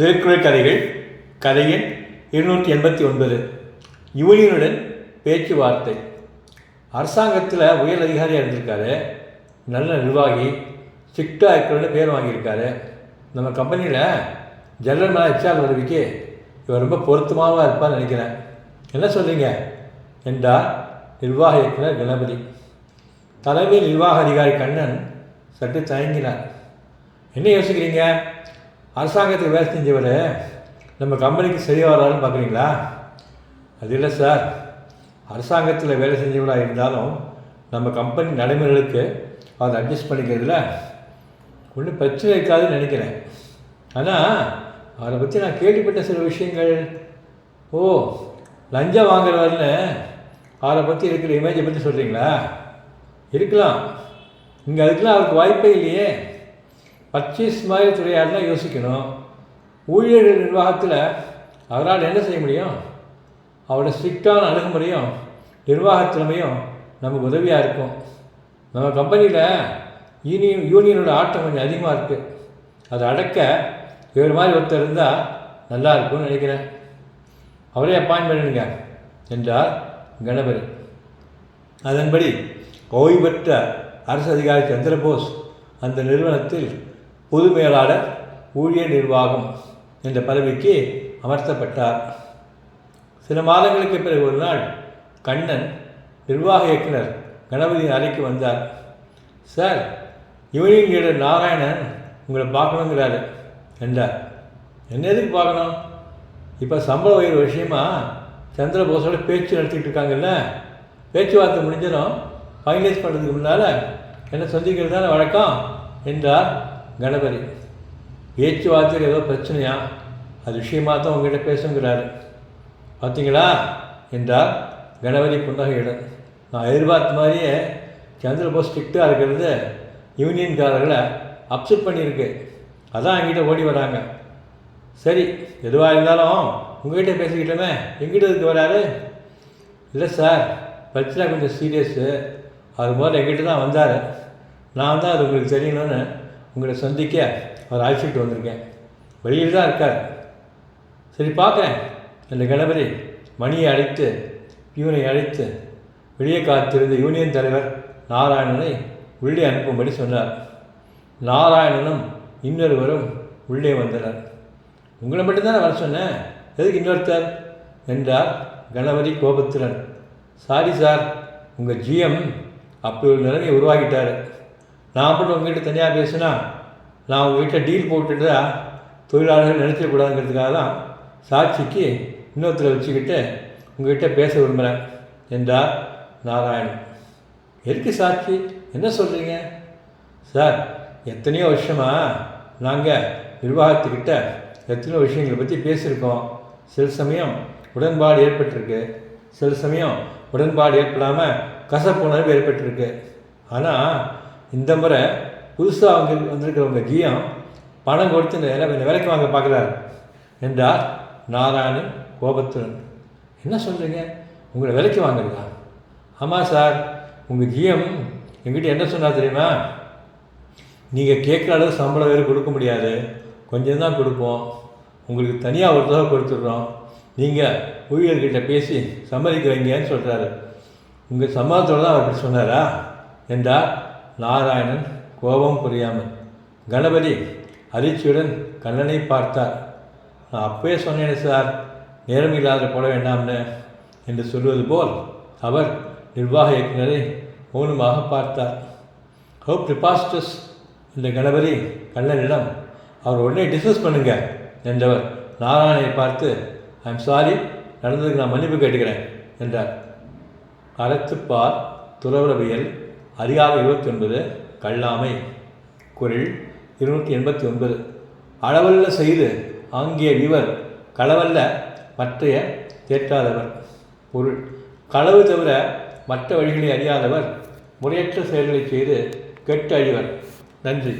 திருக்குறள் கதைகள் கதையின் இருநூற்றி எண்பத்தி ஒன்பது. யூனியனுடன் பேச்சுவார்த்தை. அரசாங்கத்தில் உயர் அதிகாரியாக இருந்திருக்காரு. நல்ல நிர்வாகி. ஸ்ட்ரிக்டாக இருக்கிறன்னு பேர் வாங்கியிருக்காரு. நம்ம கம்பெனியில் ஜெனரல் மேனேஜர் உதவிக்கு இவர் ரொம்ப பொருத்தமாக இருப்பான்னு நினைக்கிறேன். என்ன சொல்கிறீங்க என்றார் நிர்வாக இயக்குனர் கணபதி. தலைமை நிர்வாக அதிகாரி கண்ணன் சற்று தயங்கினார். என்ன யோசிக்கிறீங்க? அரசாங்கத்துக்கு வேலை செஞ்சவர் நம்ம கம்பெனிக்கு சரி வரான்னு பார்க்குறீங்களா? அது இல்லை சார். அரசாங்கத்தில் வேலை செஞ்சவராக இருந்தாலும் நம்ம கம்பெனி நடைமுறைகளுக்கு அதை அட்ஜஸ்ட் பண்ணிக்கிறதுல ஒன்றும் பிரச்சனை இருக்காதுன்னு நினைக்கிறேன். ஆனால் அவரை பற்றி நான் கேள்விப்பட்ட சில விஷயங்கள். ஓ லஞ்சம் வாங்குறவர்னு அவரை பற்றி இருக்கிற இமேஜை பற்றி சொல்கிறீங்களா இருக்கலாம். இங்கே அதுக்கெலாம் அவருக்கு வாய்ப்பே இல்லையே. பர்ச்சேஸ் மாதிரி துறையாரெலாம் யோசிக்கணும். ஊழியர்கள் நிர்வாகத்தில் அவரால் என்ன செய்ய முடியும்? அவரோட ஸ்ட்ரிக்டான அணுகுமுறையும் நிர்வாக திறமையும் நமக்கு உதவியாக இருக்கும். நம்ம கம்பெனியில் யூனியன் யூனியனோட ஆட்டம் கொஞ்சம் அதிகமாக இருக்குது அதை அடக்க இவர் மாதிரி ஒருத்தர் இருந்தால் நல்லா இருக்கும்னு நினைக்கிறேன். அவரே அப்பாயின் பண்ணிடுங்க என்றார் கணபதி. அதன்படி ஓய்வு பெற்ற அரசு அதிகாரி சந்திரபோஸ் அந்த நிறுவனத்தில் பொது மேலாளர் ஊழியர் நிர்வாகம் என்ற பதவிக்கு அமர்த்தப்பட்டார். சில மாதங்களுக்கு பிறகு ஒரு நாள் கண்ணன் நிர்வாக இயக்குனர் கணபதியின் அறைக்கு வந்தார். சார் யூனியன் லீடர் நாராயணன் உங்களை பார்க்கணுங்கிறாரு என்றார். என்ன எதுக்கு பார்க்கணும்? இப்போ சம்பள உயர்வு விஷயமா சந்திரபோஸோட பேச்சு நடத்திட்டு இருக்காங்கல்ல? பேச்சுவார்த்தை முடிஞ்சதும் ஃபைனலைஸ் பண்ணுறதுக்கு முன்னால் என்ன சந்திக்கிறது தானே வழக்கம்? என்றார் கணபதி. பேச்சுவார்த்தையில் ஏதோ பிரச்சனையா? அது விஷயமாக தான் உங்ககிட்ட பேசுங்கிறாரு. பார்த்தீங்களா என்றார் கணபதி புன்னகையுடன். நான் எதிர்பார்த்த மாதிரியே சந்திரபோஸ் ஸ்ட்ரிக்டாக இருக்கிறது. யூனியன்காரர்களை அப்செட் பண்ணியிருக்கு. அதான் என்கிட்ட ஓடி வராங்க. சரி எதுவாக இருந்தாலும் உங்ககிட்ட பேசிக்கிட்டோமே. எங்கிட்ட இருக்கு வராரு? இல்லை சார் பிரச்சனை கொஞ்சம் சீரியஸு அது முதல்ல எங்கிட்ட தான் வந்தார். நான் தான் அது உங்களுக்கு தெரியணும்னு உங்களை சந்திக்க அவர் அழைச்சிட்டு வந்திருக்கேன். வெளியில் தான் இருக்கார். சரி பார்க்குறேன். இந்த கணபதி மணியை அழைத்து பியூனை அழைத்து வெளியே காத்திருந்த யூனியன் தலைவர் நாராயணனை உள்ளே அனுப்பும்படி சொன்னார். நாராயணனும் இன்னொருவரும் உள்ளே வந்தனர். உங்களை மட்டும்தானே வர சொன்னேன்? எதுக்கு இன்னொருத்தர்? என்றார் கணபதி கோபத்திரன் சாரி சார் உங்கள் ஜிஎம் அப்படி ஒரு நிலைமையை உருவாக்கிட்டார். நான் மட்டும் உங்ககிட்ட தனியாக பேசினா நான் உங்ககிட்ட டீல் போட்டுட்டா தொழிலாளர்கள் நினைச்சிடக்கூடாதுங்கிறதுக்காக தான் சாட்சிக்கு இன்னொருத்தரை வச்சுக்கிட்டு உங்ககிட்ட பேச விரும்புகிறேன் என்றார் நாராயணன். எதுக்கு சாட்சி? என்ன சொல்கிறீங்க சார் எத்தனையோ வருஷமாக நாங்கள் நிர்வாகத்துக்கிட்ட எத்தனையோ விஷயங்களை பற்றி பேசியிருக்கோம். சில சமயம் உடன்பாடு ஏற்பட்டிருக்கு சில சமயம் உடன்பாடு ஏற்படாமல் கசப்புணர்வு ஏற்பட்டிருக்கு. ஆனால் இந்த முறை புதுசாக அவங்க வந்திருக்கிறவங்க கீயம் பணம் கொடுத்து இந்த வேலை இந்த வேலைக்கு வாங்க பார்க்குறாரு என்றார் நாராயணன் கோபத்துடன். என்ன சொல்கிறீங்க உங்களை விலைக்கு வாங்குறீங்களா? ஆமாம் சார் உங்கள் ஜிஎம் எங்கிட்ட என்ன சொன்னால் தெரியுமா? நீங்கள் கேட்குற அளவு சம்பளம் வேறு கொடுக்க முடியாது. கொஞ்சம் தான் கொடுப்போம். உங்களுக்கு தனியாக ஒரு தடவை கொடுத்துட்றோம். நீங்கள் ஊழியர்கிட்ட பேசி சம்மதிக்க வைங்கன்னு சொல்கிறாரு உங்கள் சம்மதத்தோடு தான் அவர் சொன்னாரா? என்றார் நாராயணன் கோபம் புரியாமல் கணபதி அதிர்ச்சியுடன் கண்ணனை பார்த்தார். நான் அப்பவே சொன்னேனே சார் நேரம் இல்லாத போட வேண்டாம்னு என்று சொல்வது போல் அவர் நிர்வாக இயக்குனரை மௌனமாக பார்த்தார். ஹவு ப்ரிபாஸ்டஸ் என்ற கணபதி கண்ணனிடம் அவர் உடனே டிஸ்கஸ் பண்ணுங்க என்றவர் நாராயணனை பார்த்து ஐ எம் சாரி நடந்ததுக்கு நான் மன்னிப்பு கேட்டுக்கிறேன் என்றார். அறத்துப்பார் துறவரவியல் அதிகாரம் இருபத்தி ஒன்பது கல்லாமை குரல் இருநூற்றி எண்பத்தி ஒன்பது. அளவல்ல செய்து ஆங்கிய விவர் களவல்ல மற்றைய தேற்றாதவர். பொருள் களவு தவிர மற்ற வழிகளை அறியாதவர் முறையற்ற செயல்களை செய்து கெட்டு அழிவர் நன்றி.